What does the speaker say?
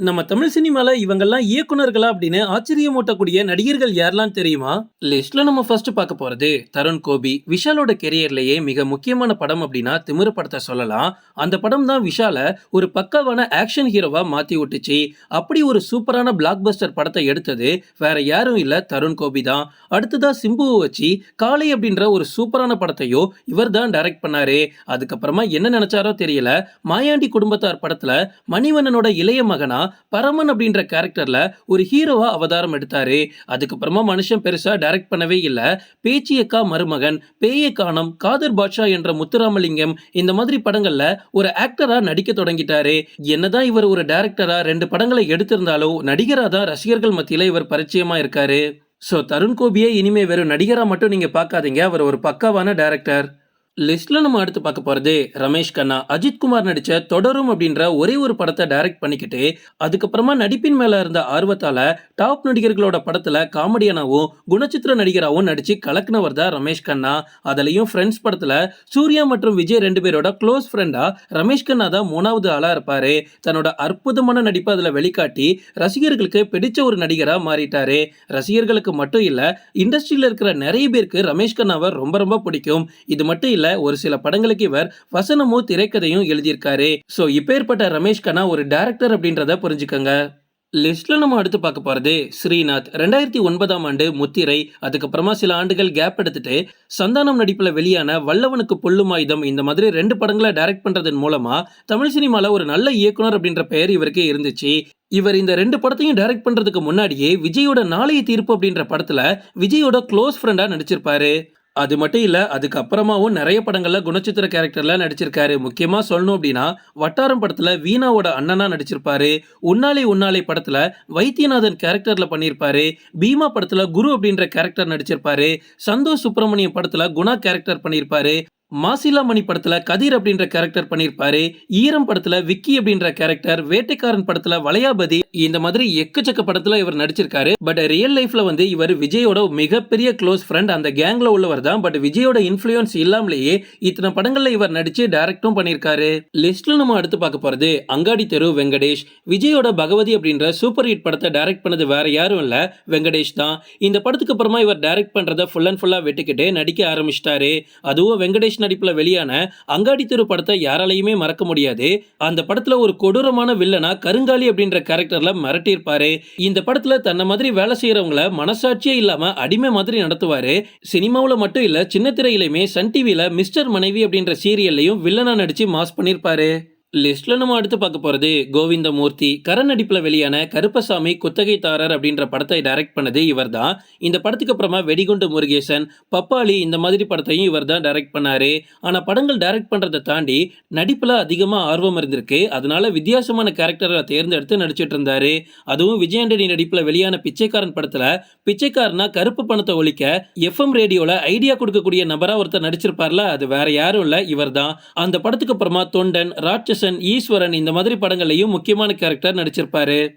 நம்ம தமிழ் சினிமால இவங்கெல்லாம் இயக்குனர்களா அப்படின்னு ஆச்சரியமூட்டக்கூடிய நடிகர்கள் யாரெல்லாம் தெரியுமா? லிஸ்ட்ல நம்ம ஃபர்ஸ்ட் பார்க்க போறது தருண் கோபி. விஷாலோட கெரியர்லயே மிக முக்கியமான படம் அப்படின்னா திமிர படத்தை சொல்லலாம். அந்த படம் தான் விஷால ஒரு பக்காவான ஆக்ஷன் ஹீரோவா மாத்தி விட்டுச்சு. அப்படி ஒரு சூப்பரான பிளாக் பஸ்டர் படத்தை எடுத்தது வேற யாரும் இல்ல தருண் கோபி தான். அடுத்ததா சிம்புவை வச்சு காளை அப்படின்ற ஒரு சூப்பரான படத்தையோ இவர் தான் டைரக்ட் பண்ணாரு. அதுக்கப்புறமா என்ன நினைச்சாரோ தெரியல. மாயாண்டி குடும்பத்தார் படத்துல மணிவண்ணனோட இளைய மகனா பரமன் அப்படின்ற கேரக்டர்ல ஒரு ஹீரோவா அவதாரம் எடுத்தாரு. அதுக்கப்புறமா மனுஷன் பெருசா டைரக்ட் பண்ணவே இல்ல. பேச்சியக்கா மருமகன் பேய காதர் பாட்ஷா என்ற முத்துராமலிங்கம் இந்த மாதிரி படங்கள்ல ஒரு ஆக்டரா நடிக்க தொடங்கிட்டாரு. என்னதான் இவர் ஒரு டைரக்டரா ரெண்டு படங்களை எடுத்திருந்தாலும் நடிகரா தான் ரசிகர்கள் மத்தியில இவர் பரிச்சயமா இருக்காரு. ஸோ தருண் கோபியே இனிமே வெறும் நடிகரா மட்டும் நீங்க பார்க்காதீங்க. அவர் ஒரு பக்காவான டைரக்டர் லிஸ்ட்ல நம்ம அடுத்து பார்க்க போறது ரமேஷ் கண்ணா. அஜித் குமார் நடிச்ச தொடரும் அப்படின்ற ஒரே ஒரு படத்தை டைரக்ட் பண்ணிக்கிட்டு அதுக்கப்புறமா நடிப்பின் மேல இருந்த ஆர்வத்தால டாப் நடிகர்களோட படத்துல காமெடியனாவும் குணச்சித்திர நடிகராகவும் நடிச்சு கலக்குனவர் தான் ரமேஷ் கண்ணா. அதுலயும் ஃப்ரெண்ட்ஸ் படத்துல சூர்யா மற்றும் விஜய் ரெண்டு பேரோட க்ளோஸ் ஃப்ரெண்டா ரமேஷ் கண்ணா தான் மூணாவது ஆளா இருப்பாரு. தன்னோட அற்புதமான நடிப்பை அதுல வெளிக்காட்டி ரசிகர்களுக்கு பிடிச்ச ஒரு நடிகரா மாறிட்டாரு. ரசிகர்களுக்கு மட்டும் இல்ல இண்டஸ்ட்ரியில இருக்கிற நிறைய பேருக்கு ரமேஷ் கண்ணாவை ரொம்ப ரொம்ப பிடிக்கும். இது மட்டும் இல்ல ஒரு சில படங்களுக்கு இவர் வசனமும் திரைக்கதையும் எழுதியிருக்காரு. சோ இப்பேற்பட்ட ரமேஷ் கண்ணா ஒரு டைரக்டர் அப்படின்றத புரிஞ்சுக்கோங்க. லிஸ்ட்ல நம்ம அடுத்து பார்க்க போறது ஸ்ரீநாத். ரெண்டாயிரத்தி ஒன்பதாம் ஆண்டு முத்திரை அதுக்கப்புறமா சில ஆண்டுகள் கேப் எடுத்துட்டு சந்தானம் நடிப்புல வெளியான வல்லவனுக்கு புல்லும் ஆயுதம் இந்த மாதிரி ரெண்டு படங்களை டைரக்ட் பண்றதன் மூலமா தமிழ் சினிமால ஒரு நல்ல இயக்குனர் அப்படின்ற பெயர் இவருக்கு இருந்துச்சு. இவர் இந்த ரெண்டு படத்தையும் டைரக்ட் பண்றதுக்கு முன்னாடியே விஜயோட நாளைய தீர்ப்பு அப்படின்ற படத்துல விஜயோட க்ளோஸ் ஃப்ரெண்டா நடிச்சிருப்பாரு. அது மட்டும் இல்லை அதுக்கப்புறமாவும் நிறைய படங்களில் குணச்சித்திர கேரக்டரில் நடிச்சிருக்காரு. முக்கியமாக சொல்லணும் அப்படின்னா வட்டாரம் படத்தில் வீணாவோட அண்ணனாக நடிச்சிருப்பாரு. உன்னாலே உன்னாலே படத்தில் வைத்தியநாதன் கேரக்டரில் பண்ணியிருப்பாரு. பீமா படத்தில் குரு அப்படின்ற கேரக்டர் நடிச்சிருப்பாரு. சந்தோஷ் சுப்பிரமணியம் படத்தில் குணா கேரக்டர் பண்ணியிருப்பாரு. மாசிலா மணி கதிர் அப்படின்ற கேரக்டர் பண்ணியிருப்பாரு ஈரம் படத்தில் விக்கி அப்படின்ற கேரக்டர் வேட்டைக்காரன் படத்தில் வளையாபதி. இந்த மாதிரி எக்கச்சக்க படத்தில் இவர் நடிச்சிருக்காரு. பட் ரியல் லைஃப்ல வந்து இவர் விஜயோட மிகப்பெரிய க்ளோஸ் ஃப்ரெண்ட் அந்த கேங்ல உள்ளவர் தான். பட் விஜயோட இன்ஃபுளுயன்ஸ் இல்லாமலேயே இத்தனை படங்கள்ல இவர் நடிச்சு டைரக்டும் பண்ணியிருக்காரு லிஸ்ட்ல நம்ம அடுத்து பார்க்க போறது அங்காடி தெரு வெங்கடேஷ். விஜயோட பகவதி அப்படின்ற சூப்பர் ஹிட் படத்தை டைரக்ட் பண்ணது வேற யாரும் இல்ல. வெங்கடேஷ் தான். இந்த படத்துக்கு அப்புறமா இவர் டைரக்ட் பண்றதை ஃபுல் அண்ட் ஃபுல்லா வெட்டிக்கிட்டு நடிக்க ஆரம்பிச்சிட்டாரு. அதுவும் வெங்கடேஷ் நடிப்புல வெளியான அங்காடி தெரு படத்தை யாராலையுமே மறக்க முடியாது. அந்த படத்துல ஒரு கொடூரமான வில்லனா கருங்காலி அப்படின்ற கேரக்டர்ல மிரட்டியிருப்பாரு. இந்த படத்துல தன்னை மாதிரி வேலை செய்யறவங்கள மனசாட்சியே இல்லாம அடிமை மாதிரி நடத்துவாரு. சினிமாவில் மட்டும் இல்ல சின்ன திரையிலுமே சன் டிவில மிஸ்டர் மனைவி அப்படின்ற சீரியல்லையும் வில்லனா நடிச்சு மாஸ் பண்ணியிருப்பாரு. லிஸ்ட்ல நம்ம அடுத்து பார்க்க போறது கோவிந்தமூர்த்தி கரண் நடிப்புல வெளியான கருப்பசாமி குத்தகைதாரர் அப்படின்ற படத்தை டைரக்ட் பண்ணது இவர் தான் இந்த படத்துக்கு அப்புறமா வெடிகுண்டு முருகேசன் பப்பாளி இந்த மாதிரி படத்தையும் இவர் தான் டைரக்ட் பண்ணாரு. ஆனா படங்கள் டைரக்ட் பண்றதை தாண்டி நடிப்புல அதிகமா ஆர்வம் இருந்திருக்கு. அதனால வித்தியாசமான கேரக்டரை தேர்ந்தெடுத்து நடிச்சிட்டு இருந்தாரு. அதுவும் விஜயாண்டனி நடிப்புல வெளியான பிச்சைக்காரன் படத்துல பிச்சைக்காரனா கருப்பு பணத்தை ஒழிக்க எஃப்எம் ரேடியோல ஐடியா கொடுக்கக்கூடிய நபரா ஒருத்தர் நடிச்சிருப்பார்ல அது வேற யாரும் இல்ல இவர் தான் அந்த படத்துக்கு அப்புறமா தொண்டன் ராட்சசன் ஈஸ்வரன் இந்த மாதிரி படங்கள்லையும் முக்கியமான கேரக்டர் நடிச்சிருப்பாரு.